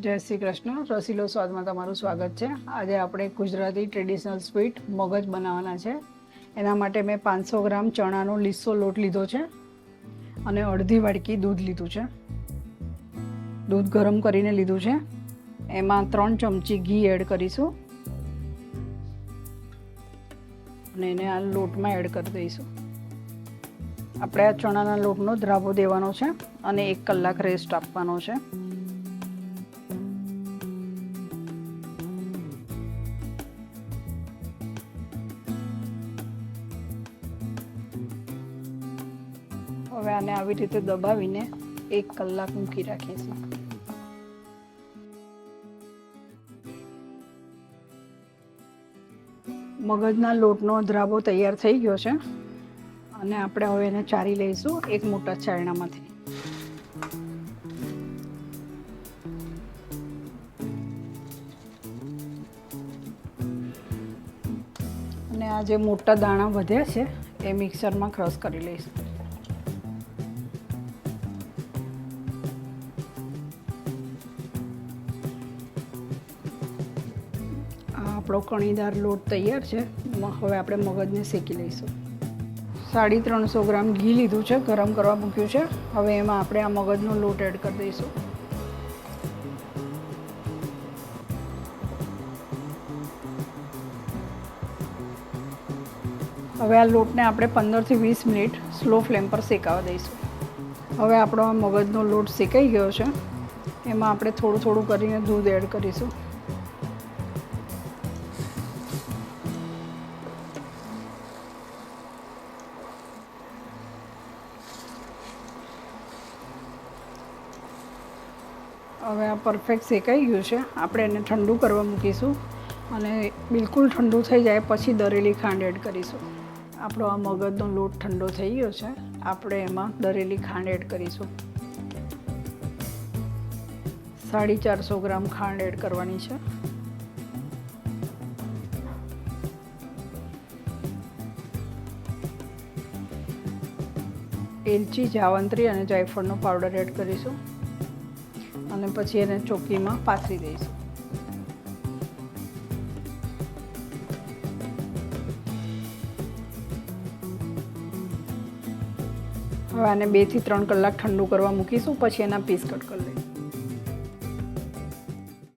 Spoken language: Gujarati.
જય શ્રી કૃષ્ણ. રસીલો સ્વાદમાં તમારું સ્વાગત છે. આજે આપણે ગુજરાતી ટ્રેડિશનલ સ્વીટ મગજ બનાવવાના છે. એના માટે મેં પાંચસો ગ્રામ ચણાનો લીસો લોટ લીધો છે અને અડધી વાડકી દૂધ લીધું છે. દૂધ ગરમ કરીને લીધું છે. એમાં ત્રણ ચમચી ઘી એડ કરીશું. અને એને આ લોટમાં એડ કરી દઈશું. આપણે આ ચણાના લોટનો દ્રાવો દેવાનો છે અને એક કલાક રેસ્ટ આપવાનો છે. હવે આને આવી રીતે દબાવીને એક કલાક મૂકી રાખીશું. મગજના લોટનો ધ્રાબો તૈયાર થઈ ગયો છે. અને આપણે હવે એને ચારી લઈશું એક મોટા ચાયણામાંથી અને આ જે મોટા દાણા વધ્યા છે, એ મિક્સરમાં ક્રશ કરી લઈશું. આપણો કણીદાર લોટ તૈયાર છે. હવે આપણે મગજને શેકી લઈશું. સાડી ત્રણસો ગ્રામ ઘી લીધું છે, ગરમ કરવા મૂક્યું છે. હવે એમાં આપણે આ મગજનો લોટ એડ કરી દઈશું. હવે આ લોટને આપણે પંદરથી વીસ મિનિટ સ્લો ફ્લેમ પર શેકાવા દઈશું. હવે આપણો આ મગજનો લોટ શેકાઈ ગયો છે. એમાં આપણે થોડું થોડું કરીને દૂધ એડ કરીશું. હવે આ પરફેક્ટ શેકાઈ ગયું છે. આપણે એને ઠંડુ કરવા મૂકીશું અને બિલકુલ ઠંડુ થઈ જાય પછી દરેલી ખાંડ એડ કરીશું. આપણો આ મગજનો લોટ ઠંડો થઈ ગયો છે. આપણે એમાં દરેલી ખાંડ એડ કરીશું. સાડી ચારસો ગ્રામ ખાંડ એડ કરવાની છે. એલચી, જાવંત્રી અને જાયફળનો પાવડર એડ કરીશું. અને પછી એને ચોકીમાં પાથરી દઈશું. હવે આને બેથી ત્રણ કલાક ઠંડુ કરવા મૂકીશું, પછી એના પીસ કટ કરી લઈશું.